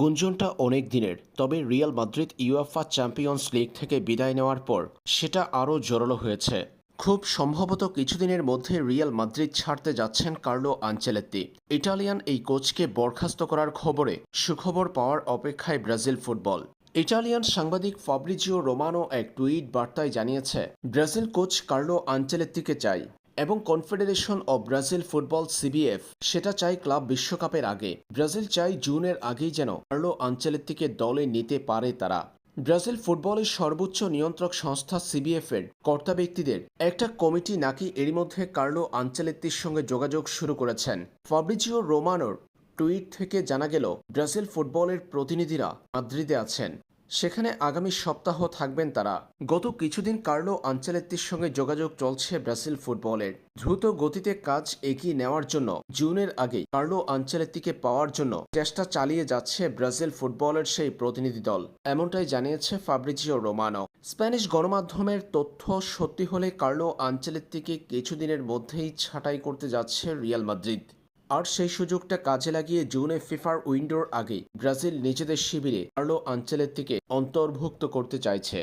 গুঞ্জনটা অনেক দিনের, তবে Real Madrid UEFA Champions League থেকে বিদায় নেওয়ার পর সেটা আরও জোরালো হয়েছে। খুব সম্ভবত কিছুদিনের মধ্যে রিয়াল মাদ্রিদ ছাড়তে যাচ্ছেন কার্লো আঞ্চেলেত্তি। ইটালিয়ান এই কোচকে বরখাস্ত করার খবরে সুখবর পাওয়ার অপেক্ষায় ব্রাজিল ফুটবল। ইটালিয়ান সাংবাদিক ফাব্রিজিও রোমানো এক টুইট বার্তায় জানিয়েছে, ব্রাজিল কোচ কার্লো আঞ্চেলেত্তিকে চাই। এবং confederation of Brazil football CBF, সেটা চাই ক্লাব বিশ্বকাপের আগে। ব্রাজিল চাই জুনের আগেই যেন কার্লো আঞ্চেলেত্তিকে দলে নিতে পারে তারা। ব্রাজিল ফুটবলের সর্বোচ্চ নিয়ন্ত্রক সংস্থা সিবিএফের কর্তা ব্যক্তিদের একটা কমিটি নাকি এরই মধ্যে কার্লো আঞ্চেলেত্তির সঙ্গে যোগাযোগ শুরু করেছেন। ফাব্রিজিও রোমানোর টুইট থেকে জানা গেল, ব্রাজিল ফুটবলের প্রতিনিধিরা মাদ্রিদে আছেন। সেখানে আগামী সপ্তাহ থাকবেন তারা। গত কিছুদিন কার্লো আঞ্চেলেত্তির সঙ্গে যোগাযোগ চলছে ব্রাজিল ফুটবলের দ্রুত গতিতে কাজ এগিয়ে নেওয়ার জন্য জুনের আগে কার্লো আঞ্চেলেত্তিকে পাওয়ার জন্য চেষ্টা চালিয়ে যাচ্ছে ব্রাজিল ফুটবলের সেই প্রতিনিধি দল, এমনটাই জানিয়েছে ফাব্রিজিও রোমানো। স্প্যানিশ গণমাধ্যমের তথ্য সত্যি হলে কার্লো আঞ্চেলেত্তিকে কিছুদিনের মধ্যেই ছাঁটাই করতে যাচ্ছে রিয়াল মাদ্রিদ। আর সেই সুযোগটা কাজে লাগিয়ে জুনে ফিফার উইন্ডোর আগে ব্রাজিল নিজেদের শিবিরে আর্লো আঞ্চলের থেকে অন্তর্ভুক্ত করতে চাইছে।